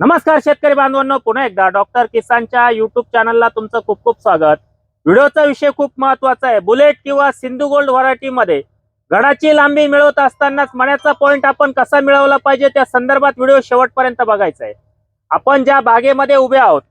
नमस्कार शेतकरी बांधवांनो पुन्हा एकदा डॉक्टर किसानच्या युट्यूब चॅनलला तुमचं खूप खूप स्वागत. व्हिडिओचा विषय खूप महत्त्वाचा आहे. बुलेट किंवा सिंधू गोल्ड व्हरायटीमध्ये गडाची लांबी मिळवत असतानाच मण्याचा पॉईंट आपण कसा मिळवला पाहिजे त्या संदर्भात व्हिडिओ शेवटपर्यंत बघायचा आहे. आपण ज्या बागेमध्ये उभे आहोत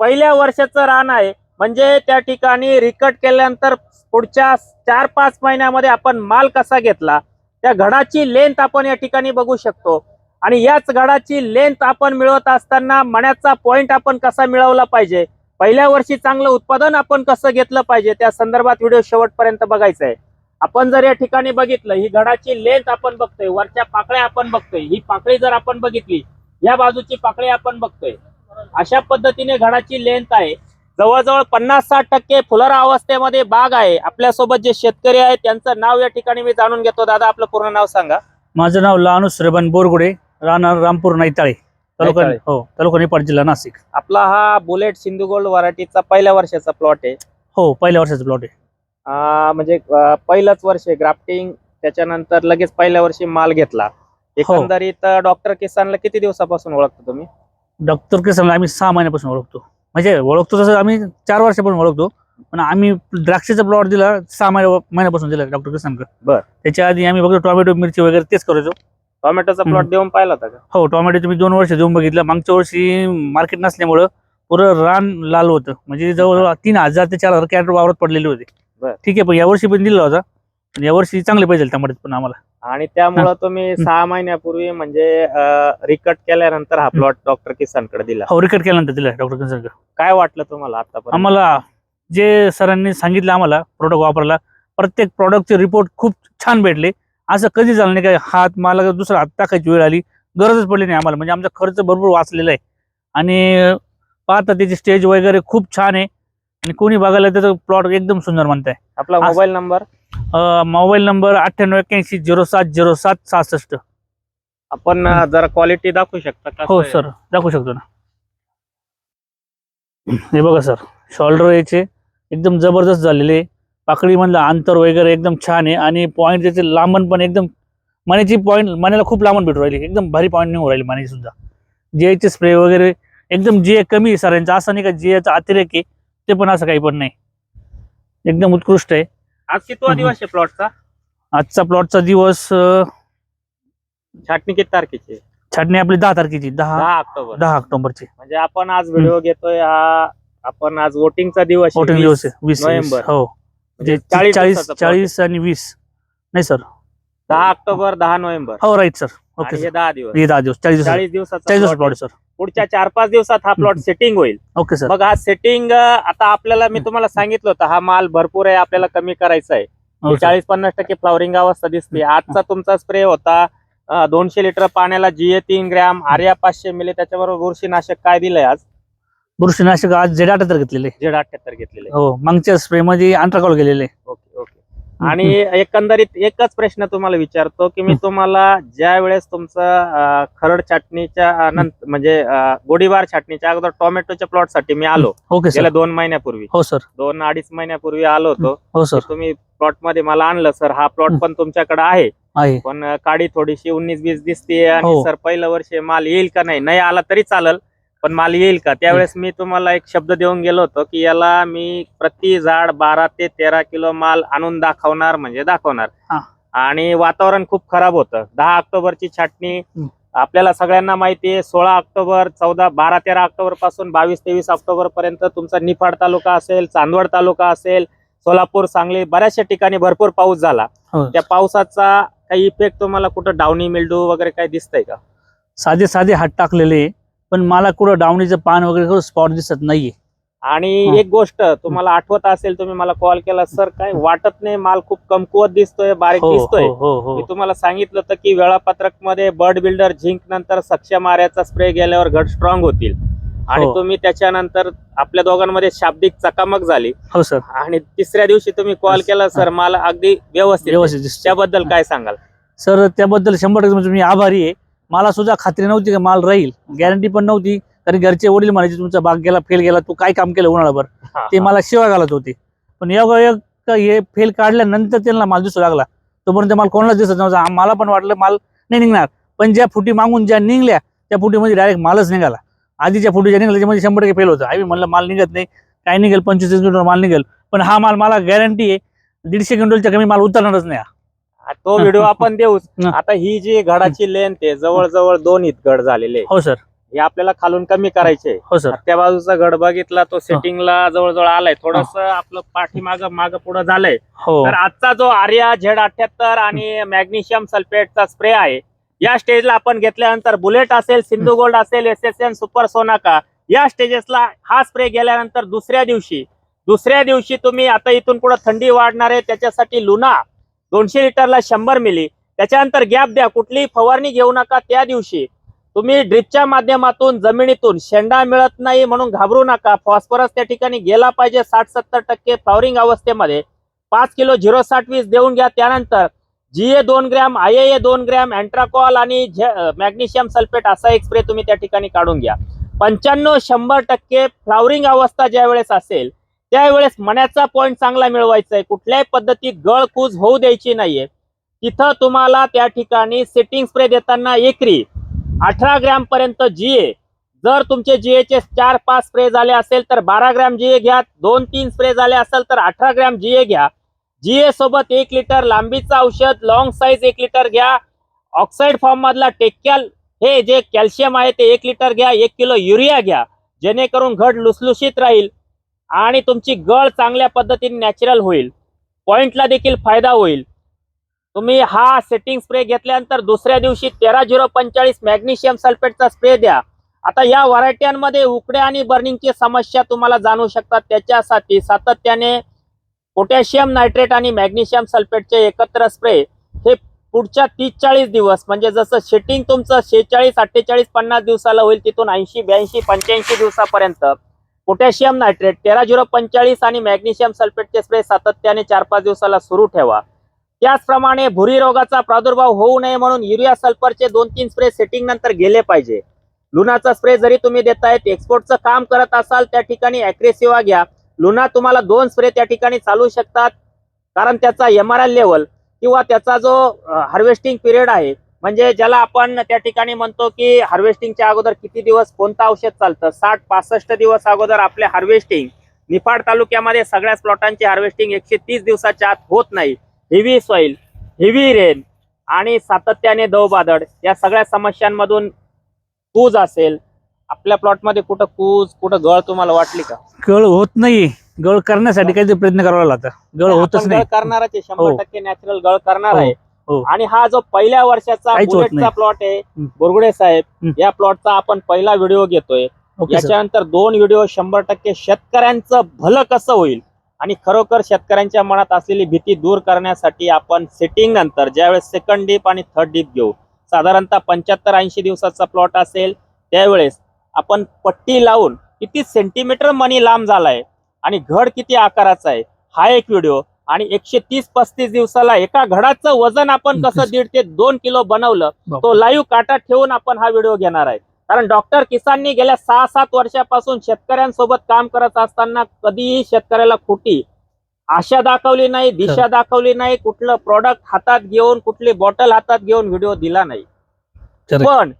पहिल्या वर्षाचं रान आहे म्हणजे त्या ठिकाणी रिकट केल्यानंतर पुढच्या चार पाच महिन्यामध्ये आपण माल कसा घेतला त्या घडाची लेंथ आपण या ठिकाणी बघू शकतो. आणि याच गडाची लेंथ आपण मिळवत असताना मण्याचा पॉइंट आपण कसा मिळवला पाहिजे? पहिल्या वर्षी चांगलं उत्पादन आपण कसं घेतलं पाहिजे? त्या संदर्भात व्हिडिओ शेवटपर्यंत बघायचा आहे आपण जर या ठिकाणी बघितलं ही गडाची लेंथ आपण बघतोय वरच्या पाकळ्या आपण बघतोय ही पाकळी जर आपण बघितली या बाजूची पाकळी आपण बघतोय. अशा पद्धतीने घडाची लेंथ आहे. जवळजवळ पन्नास साठ टक्के फुलरा अवस्थेमध्ये बाग आहे. आपल्यासोबत जे शेतकरी आहेत त्यांचं नाव या ठिकाणी मी जाणून घेतो. दादा आपलं पूर्ण नाव सांगा. माझं नाव लानू श्रेबन बोरगुडे. राहणार रामपूर नैताळे तालुका नैताळे. हो तालुका निपाट जिल्हा नाशिक. आपला हा बुलेट सिंधू गोल्ड व्हरायटीचा पहिल्या वर्षाचा प्लॉट आहे. हो पहिल्या वर्षाचा प्लॉट आहे. आ, म्हणजे अ, पहिलंच वर्ष ग्राफ्टिंग त्याच्यानंतर लगेच पहिल्या वर्षी माल घेतला. एकंदरीत डॉक्टर किसानला किती दिवसापासून ओळखता तुम्ही? डॉक्टर किसन आम्ही सहा महिन्यापासून ओळखतो. म्हणजे ओळखतो तसं आम्ही चार वर्षापासून ओळखतो पण आम्ही द्राक्षाचा प्लॉट दिला सहा महिन्या महिन्यापासून दिला डॉक्टर किसनकडे. बर. त्याच्या आधी आम्ही बघतो टोमॅटो मिरची वगैरे तेच करायचो. टोमॅटोचा. प्लॉट देऊन पाहिला होता का? हो टोमॅटो तुम्ही दोन वर्ष देऊन बघितलं. मागच्या वर्षी मार्केट नसल्यामुळं पुरं रान लाल होतं. म्हणजे जवळ तीन हजार ते चार हजार कॅरेट वावरात पडलेले होते. बर. ठीक आहे पण यावर्षी पण दिला होता. पण यावर्षी चांगले पाहिजे टमाट्यात पण आम्हाला. आणि त्यामुळं तुम्ही सहा महिन्यापूर्वी म्हणजे रिकट केल्यानंतर हा प्लॉट डॉक्टर किसानकडे दिला. हो रिकट केल्यानंतर दिला डॉक्टर किसनकडे. काय वाटलं तुम्हाला आतापर्यंत? आम्हाला जे सरांनी सांगितलं आम्हाला प्रोडक्ट वापरायला प्रत्येक प्रॉडक्टचे रिपोर्ट खूप छान भेटले. असं कधी झालं नाही काय हात मला दुसरा हात टाकायची वेळ आली गरजच पडली नाही आम्हाला. म्हणजे आमचा खर्च भरपूर वाचलेला आहे. आणि पाहता त्याची स्टेज वगैरे खूप छान आहे. आणि कोणी बघायला त्याचं प्लॉट एकदम सुंदर म्हणताय. आपला मोबाईल नंबर मोबाईल नंबर अठ्ठ्याण्णव एक्क्याऐंशी झिरो सात झिरो सात सहासष्ट. आपण जरा क्वालिटी दाखवू शकता का? हो सर दाखवू शकतो ना. हे बघा सर शोल्डर याचे एकदम जबरदस्त झालेले. पाकळीमधलं अंतर वगैरे एकदम छान आहे. आणि पॉईंट त्याचे लांबण पण एकदम मण्याची पॉईंट मण्याला खूप लांबण भेटू राहिली. एकदम भारी पॉईंट निघून राहिली मण्याची सुद्धा. जीआयचे स्प्रे वगैरे एकदम जे कमी आहे सरांचं असं नाही का जीआयचा अतिरेक आहे ते पण असं काही पण नाही. एकदम उत्कृष्ट आहे. आज कितवा. दिवस आहे प्लॉटचा आजचा प्लॉटचा दिवस छाटणी किती तारखेची? छाटणी आपली दहा तारखेची. दहा ऑक्टोबर. दहा ऑक्टोबरची. म्हणजे आपण आज व्हिडिओ घेतोय हा आपण आज वोटिंगचा दिवस वोटिंग वीस. दिवस आहे. वीस. नोव्हेंबर. हो. म्हणजे चाळीस चाळीस दिवसाचा plot चाळीस आणि वीस. नाही सर. दहा ऑक्टोबर दहा नोव्हेंबर. हो राईट सर. ओके हे दहा दिवस. दहा दिवस. चाळीस दिवस चाळीस दिवस plot प्लॉट आहे. सर. पुढच्या चार पाच दिवसात हा प्लॉट सेटिंग होईल. Okay sir. मग हा सेटिंग आता आपल्याला मी तुम्हाला सांगितलं होतं हा माल भरपूर आहे आपल्याला कमी करायचा आहे. हो सर. चाळीस पन्नास टक्के फ्लॉवरिंग अवस्था दिसते. आजचा तुमचा स्प्रे होता अं, दोनशे लिटर पाण्याला जीए तीन ग्रॅम आर्या पाचशे मिली त्याच्याबरोबर बुरशीनाशक काय दिलंय आज? बुरशीनाशक आज जेड आठ तर घेतलेले. झेड अठ्याहत्तर घेतलेले. हो मागच्या स्प्रे मध्ये अंट्राकॉल गेलेले. Okay okay. आणि एकंदरीत एकच प्रश्न तुम्हाला विचारतो की मी हं. तुम्हाला ज्या वेळेस तुमचं खरड छाटणीच्या नंतर म्हणजे गोडीबार छाटणीच्या अगोदर टोमॅटोच्या प्लॉटसाठी मी आलो. ओके गेल्या सर. दोन महिन्यापूर्वी. हो सर. दोन अडीच महिन्यापूर्वी आलो होतो. हो सर. तुम्ही प्लॉटमध्ये मला आणलं सर. हा प्लॉट हं. पण तुमच्याकडे आहे. पण काडी थोडीशी उन्नीस बीस दिसते आणि हो. सर पहिलं वर्ष माल येईल का नाही नाही आला तरी चालेल. पण माल येईल का? त्यावेळेस मी तुम्हाला एक शब्द देऊन गेलो होतो की याला मी प्रति झाड बारा ते तेरा किलो माल आणून दाखवणार म्हणजे दाखवणार. हा. आणि वातावरण खूप खराब होतं. दहा ऑक्टोबरची छाटणी. आपल्याला सगळ्यांना माहिती आहे सोळा ऑक्टोबर चौदा बारा तेरा ऑक्टोबरपासून बावीस तेवीस ऑक्टोबर पर्यंत तुमचा निफाड तालुका असेल चांदवड तालुका असेल सोलापूर सांगली बऱ्याचशा ठिकाणी भरपूर पाऊस झाला. हो. त्या पावसाचा काही इफेक्ट तुम्हाला कुठं डावणी मिल्डू वगैरे काही दिसतंय का? साधे साधे हात टाकलेले. पण मला कुठं डावणीचं पान वगैरे स्पॉट दिसत नाहीये. आणि. एक गोष्ट तुम्हाला आठवत असेल तुम्ही मला कॉल केला सर काय वाटत नाही माल खूप कमकुवत दिसतोय बारीक हो दिसतोय. हो हो हो. मी तुम्हाला सांगितलं होतं की वेळापत्रकमध्ये बर्ड बिल्डर झिंक नंतर सक्षम आर्याचा स्प्रे गेल्यावर घट स्ट्रॉंग होतील. आणि हो. तुम्ही त्याच्यानंतर आपल्या दोघांमध्ये शाब्दिक चकामक झाली. हो सर. आणि तिसऱ्या दिवशी तुम्ही कॉल केला सर मला अगदी व्यवस्थित. व्यवस्थित दिसतंय. त्याबद्दल काय सांगाल? सर त्याबद्दल शंभर टक्के म्हणजे मी आभारी आहे. मला सुद्धा खात्री नव्हती की माल राहील. गॅरंटी पण नव्हती. कारण घरचे वडील म्हणायचे तुमचा बाग गेला फेल गेला तू काय काम केलं उन्हाळाभर ते मला शिवाय घालत होते. पण योगायोग हे फेल काढल्यानंतर त्यांना माल दिसू लागला. तोपर्यंत माल कोणालाच दिसत नव्हता. मला पण वाटलं माल नाही निघणार. पण ज्या फुटी मागून ज्या निघल्या त्या फुटीमध्ये डायरेक्ट मालच निघाला. आधीच्या फुटी ज्या निघाल त्याच्यामध्ये शंभर टक्के फेल होतं. आम्ही म्हणलं माल निघत नाही. काय निघेल? पंचवीस क्विंटल माल निघेल. पण हा माल मला गॅरंटी आहे. दीडशे क्विंटलच्या कमी माल उतरणारच नाही. तो व्हिडिओ आपण देऊच. हा. आता ही जी घडाची लेंथ आहे जवळजवळ दोन इत घड झालेले आहे. हो सर हे आपल्याला खालून कमी करायचे हो सर त्या बाजूचा घड बघितला तो सेटिंगला जवळजवळ आलाय. थोडस आपलं पाठीमाग माग पुढे झालंय. हो. तर आजचा जो आर्या झेड अठ्याहत्तर आणि मॅग्नेशियम सल्फेटचा स्प्रे आहे या स्टेजला आपण घेतल्यानंतर बुलेट असेल सिंधू गोल्ड असेल S S N super Sonaka या स्टेजेसला हा स्प्रे गेल्यानंतर दुसऱ्या दिवशी दुसऱ्या दिवशी तुम्ही आता इथून पुढे थंडी वाढणार आहे त्याच्यासाठी लुना दोनशे लिटरला शंभर मिली. त्याच्यानंतर गॅप द्या कुठलीही फवारणी घेऊ नका त्या दिवशी. तुम्ही ड्रिपच्या माध्यमातून जमिनीतून शेंडा मिळत नाही म्हणून घाबरू नका. फॉस्फरस त्या ठिकाणी गेला पाहिजे साठ सत्तर टक्के फ्लॉवरिंग अवस्थेमध्ये. पाच किलो झिरो साठ वीस देऊन घ्या. त्यानंतर जी ए दोन ग्रॅम आय ए दोन ग्रॅम अँट्राकॉल आणि मॅग्नेशियम सल्फेट असा एक स्प्रे तुम्ही त्या ठिकाणी काढून घ्या. पंच्याण्णव शंभर टक्के फ्लॉवरिंग अवस्था ज्या वेळेस असेल त्यावेळेस मण्याचा पॉईंट चांगला मिळवायचा आहे कुठल्याही पद्धतीत गळकूज होऊ द्यायची नाहीये. तिथं तुम्हाला त्या ठिकाणी सेटिंग स्प्रे देताना एकरी अठरा ग्रॅम पर्यंत जीए. जर तुमचे जीएचे चार पाच स्प्रे झाले असेल तर बारा ग्रॅम जीए घ्या. दोन तीन स्प्रे झाले असेल तर अठरा ग्रॅम जीए घ्या. जीए सोबत एक लिटर लांबीचं औषध लॉंग साईज एक लिटर घ्या. ऑक्साईड फॉर्म मधला टेक्कॅल हे जे कॅल्शियम आहे ते एक लिटर घ्या. एक किलो युरिया घ्या. जेणेकरून घड लुसलुशीत राहील. आणि तुमची गळ चांगल्या पद्धतीने नॅचरल होईल. पॉईंटला देखील फायदा होईल. तुम्ही हा सेटिंग स्प्रे घेतल्यानंतर दुसऱ्या दिवशी तेरा झिरो पंचेचाळीस मॅग्नेशियम सल्फेटचा स्प्रे द्या. आता या व्हरायट्यांमध्ये उकड्या आणि बर्निंगची समस्या तुम्हाला जाणवू शकतात. त्याच्यासाठी सातत्याने पोटॅशियम नायट्रेट आणि मॅग्नेशियम सल्फेटचे एकत्र स्प्रे हे पुढच्या तीस चाळीस दिवस म्हणजे जसं शेटिंग तुमचं शेहेचाळीस अठ्ठेचाळीस पन्नास दिवसाला होईल तिथून ऐंशी ब्याऐंशी पंच्याऐंशी दिवसापर्यंत. पोटॅशियम नायट्रेट तेरा झिरो पंचेचाळीस आणि मॅग्नेशियम सल्फेटचे स्प्रे सातत्याने चार पाच दिवसाला सुरू ठेवा. त्याचप्रमाणे भुरी रोगाचा प्रादुर्भाव होऊ नये म्हणून युरिया सल्फरचे दोन तीन स्प्रे सेटिंग नंतर गेले पाहिजे. लुणाचा स्प्रे जरी तुम्ही देतायत एक्सपोर्टचं काम करत असाल त्या ठिकाणी अॅग्रेसिव्हा घ्या. लुना तुम्हाला दोन स्प्रे त्या ठिकाणी चालू शकतात कारण त्याचा एम आर एल लेवल किंवा त्याचा जो हार्वेस्टिंग पिरियड आहे म्हणजे ज्याला आपण त्या ठिकाणी म्हणतो की हार्वेस्टिंगच्या अगोदर किती दिवस कोणतं औषध चालतं? साठ पासष्ट दिवस अगोदर आपले हार्वेस्टिंग निफाड तालुक्यामध्ये सगळ्याच प्लॉटांची हार्वेस्टिंग एकशे तीस दिवसाच्या आत होत नाही. हेवी सॉइल हेवी रेन आणि सातत्याने दवबादड या सगळ्या समस्यांमधून कूज असेल. आपल्या प्लॉटमध्ये कुठं कूज कुठं गळ तुम्हाला वाटली का? गळ होत नाही. गळ करण्यासाठी काहीतरी प्रयत्न करावा लागला गळ होतच नाही. गळ करणारच आहे. शंभर हो. टक्के नॅचरल गळ करणार हो, आहे. हो. आणि हा जो पहिल्या वर्षाचा काहीच होत बुलेटचा नाही. प्लॉट आहे हं. बोरगुडे साहेब हं. या प्लॉटचा आपण पहिला व्हिडिओ घेतोय ओके सर याच्यानंतर दोन व्हिडिओ शंभर टक्के शेतकऱ्यांचं भलं कसं होईल आणि खरोखर शेतकऱ्यांच्या मनात असलेली भीती दूर करण्यासाठी आपण सेटिंग नंतर ज्यावेळेस सेकंड डीप आणि थर्ड डीप घेऊ साधारणतः पंच्याहत्तर ऐंशी दिवसाचा प्लॉट असेल त्यावेळेस आपण पट्टी लावून किती सेंटीमीटर मनी लांब झालाय आणि घड किती आकाराचा आहे हा एक व्हिडिओ आणि एकशे तीस पस्तीस दिवसाला एका घडाचं वजन आपण कसं दीड ते दोन किलो बनवलं तो लाईव्ह काटा ठेवून आपण हा व्हिडिओ घेणार आहे. कारण डॉक्टर किसाननी गेल्या सहा सात वर्षापासून शेतकऱ्यांसोबत काम करत असताना कधीही शेतकऱ्याला खोटी आशा दाखवली नाही दिशा दाखवली नाही कुठलं प्रॉडक्ट हातात घेऊन कुठली बॉटल हातात घेऊन व्हिडिओ दिला नाही. पण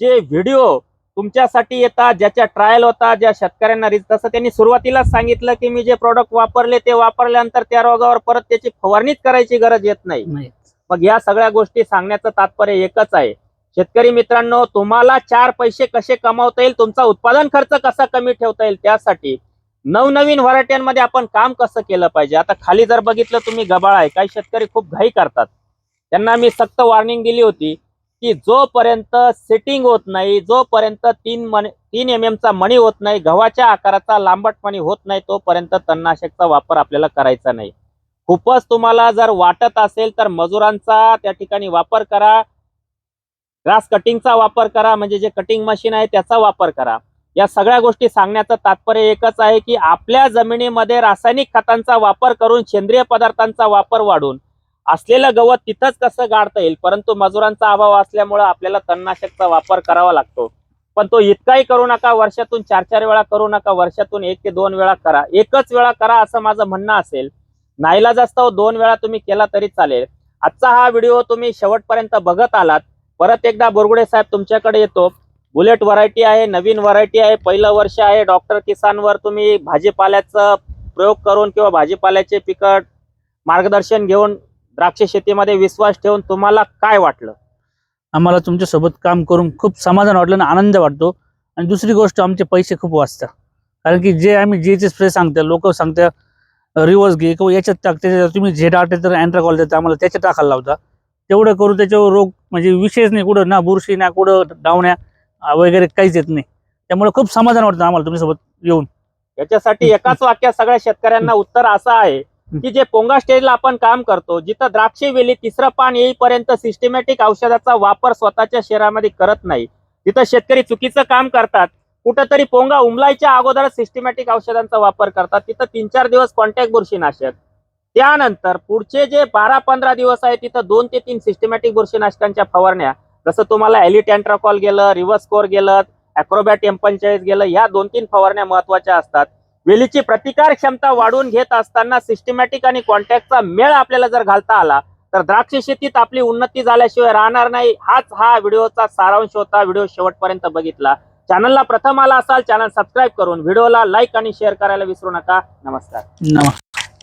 जे व्हिडिओ तुमच्यासाठी येतात ज्याच्या ट्रायल होता ज्या शेतकऱ्यांना रिस तसं त्यांनी सुरुवातीलाच सांगितलं की मी जे प्रॉडक्ट वापरले ते वापरल्यानंतर त्या रोगावर परत त्याची फवारणीच करायची गरज येत नाही. नाही. मग या सगळ्या गोष्टी सांगण्याचं तात्पर्य एकच आहे. शेतकरी मित्रांनो तुम्हाला चार पैसे कसे कमावता येईल तुमचा उत्पादन खर्च कसा कमी ठेवता येईल त्यासाठी नवनवीन व्हरायट्यांमध्ये आपण काम कसं केलं पाहिजे? आता खाली जर बघितलं तुम्ही गबाळ आहे. काही शेतकरी खूप घाई करतात. त्यांना मी सक्त वॉर्निंग दिली होती. की जोपर्यंत सेटिंग होत नाही जोपर्यंत तीन मणी तीन एम चा मणी होत नाही गव्हाच्या आकाराचा लांबट मणी होत नाही तोपर्यंत तणनाशकचा वापर आपल्याला करायचा नाही. खूपच तुम्हाला जर वाटत असेल तर मजुरांचा त्या ठिकाणी वापर करा. ग्रास कटिंगचा वापर करा म्हणजे जे कटिंग मशीन आहे त्याचा वापर करा. या सगळ्या गोष्टी सांगण्याचं तात्पर्य एकच आहे की आपल्या जमिनीमध्ये रासायनिक खतांचा वापर करून सेंद्रिय पदार्थांचा वापर वाढून असलेलं गवत तिथंच कसं गाडता येईल? परंतु मजुरांचा अभाव असल्यामुळे आपल्याला तणनाशकचा वापर करावा लागतो. पण तो इतकाही करू नका वर्षातून चार चार वेळा करू नका वर्षातून एक ते दोन वेळा करा. एकच वेळा करा असं माझं म्हणणं असेल. नाईला जास्त हो, दोन वेळा तुम्ही केला तरी चालेल. आजचा हा व्हिडिओ तुम्ही शेवटपर्यंत बघत आलात. परत एकदा बोरगुडे साहेब तुमच्याकडे येतो. बुलेट व्हरायटी आहे नवीन व्हरायटी आहे पहिलं वर्ष आहे. डॉक्टर किसानवर तुम्ही भाजीपाल्याचं प्रयोग करून किंवा भाजीपाल्याचे पिकट मार्गदर्शन घेऊन द्राक्ष शेतीमध्ये विश्वास ठेवून तुम्हाला काय वाटलं? आम्हाला तुमच्यासोबत काम करून खूप समाधान वाटलं आणि आनंद वाटतो. आणि दुसरी गोष्ट आमचे पैसे खूप वाचतात. कारण की जे आम्ही जे जे स्प्रे सांगता लोक सांगता रिवर्स घे किंवा याच्यात टाक त्याच्यात तुम्ही झेड आटे तर अँट्राकॉल देता आम्हाला त्याच्यात टाकायला लावता. तेवढं करून त्याच्यावर रोग म्हणजे विषयच नाही कुठं ना बुरशी ना कुठं डावण्या वगैरे काहीच येत नाही. त्यामुळे खूप समाधान वाटतं आम्हाला तुमच्यासोबत येऊन. याच्यासाठी एकाच वाक्यात सगळ्या शेतकऱ्यांना उत्तर असं आहे की जे पोंगा स्टेजला आपण काम करतो जिथं द्राक्षे वेली तिसरं पान येईपर्यंत सिस्टमॅटिक औषधाचा वापर स्वतःच्या शरीरामध्ये करत नाही. तिथं शेतकरी चुकीचं काम करतात कुठंतरी पोंगा उमलायच्या अगोदरच सिस्टमॅटिक औषधांचा वापर करतात तिथं तीन चार दिवस कॉन्टॅक्ट बुरशीनाशक. त्यानंतर पुढचे जे बारा पंधरा दिवस आहे तिथं दोन ते तीन सिस्टमॅटिक बुरशीनाशकांच्या फवारण्या. जसं तुम्हाला एलिट अँट्राकॉल गेलं रिव्हर्स कोर गेलं अॅक्रोबॅट एम्पंचाळीस गेलं ह्या दोन तीन फवारण्या महत्त्वाच्या असतात. वेलीची प्रतिकार क्षमता वाढवून घेत असताना सिस्टमॅटिक आणि कॉन्टॅक्टचा मेळ आपल्याला जर घालता आला तर द्राक्ष शेतीत आपली उन्नती झाल्याशिवाय राहणार नाही. हाच हा व्हिडिओचा सारांश होता. व्हिडिओ शेवटपर्यंत बघितला. चॅनलला प्रथम आला असाल चॅनल सबस्क्राईब करून. व्हिडिओला लाईक आणि शेअर करायला विसरू नका. नमस्कार. नमस्कार.